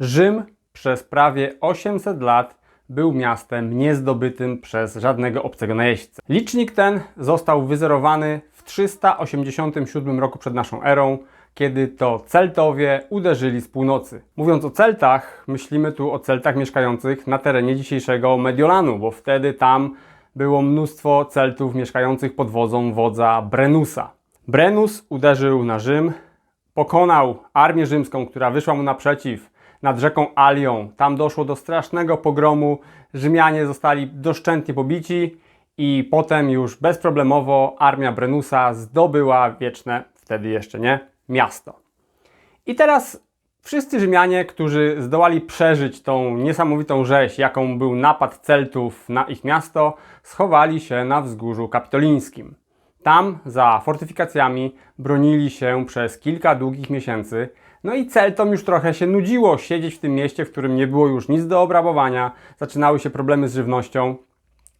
Rzym przez prawie 800 lat był miastem niezdobytym przez żadnego obcego najeźdźcę. Licznik ten został wyzerowany w 387 roku przed naszą erą, kiedy to Celtowie uderzyli z północy. Mówiąc o Celtach, myślimy tu o Celtach mieszkających na terenie dzisiejszego Mediolanu, bo wtedy tam było mnóstwo Celtów mieszkających pod wodzą wodza Brenusa. Brenus uderzył na Rzym, pokonał armię rzymską, która wyszła mu naprzeciw nad rzeką Alią. Tam doszło do strasznego pogromu. Rzymianie zostali doszczętnie pobici i potem już bezproblemowo armia Brenusa zdobyła wieczne, wtedy jeszcze nie, miasto. I teraz wszyscy Rzymianie, którzy zdołali przeżyć tą niesamowitą rzeź, jaką był napad Celtów na ich miasto, schowali się na wzgórzu kapitolińskim. Tam, za fortyfikacjami, bronili się przez kilka długich miesięcy. No i Celtom już trochę się nudziło siedzieć w tym mieście, w którym nie było już nic do obrabowania, zaczynały się problemy z żywnością.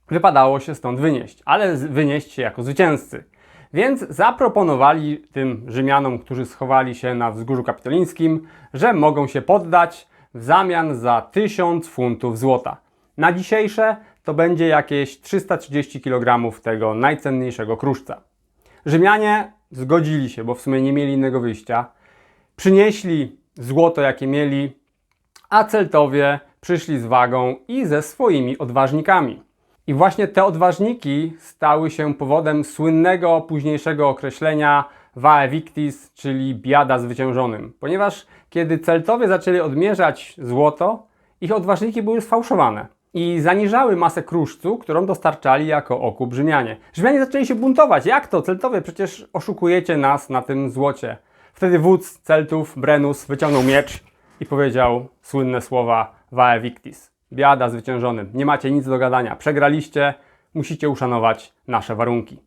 Wypadało się stąd wynieść, ale wynieść się jako zwycięzcy. Więc zaproponowali tym Rzymianom, którzy schowali się na wzgórzu kapitolińskim, że mogą się poddać w zamian za 1000 funtów złota. Na dzisiejsze to będzie jakieś 330 kg tego najcenniejszego kruszca. Rzymianie zgodzili się, bo w sumie nie mieli innego wyjścia. Przynieśli złoto, jakie mieli, a Celtowie przyszli z wagą i ze swoimi odważnikami. I właśnie te odważniki stały się powodem słynnego późniejszego określenia Vae Victis, czyli biada zwyciężonym. Ponieważ kiedy Celtowie zaczęli odmierzać złoto, ich odważniki były sfałszowane i zaniżały masę kruszcu, którą dostarczali jako okup Rzymianie. Rzymianie zaczęli się buntować. Jak to? Celtowie, przecież oszukujecie nas na tym złocie. Wtedy wódz Celtów, Brenus, wyciągnął miecz i powiedział słynne słowa Vae Victis. Biada zwyciężonym. Nie macie nic do gadania. Przegraliście, musicie uszanować nasze warunki.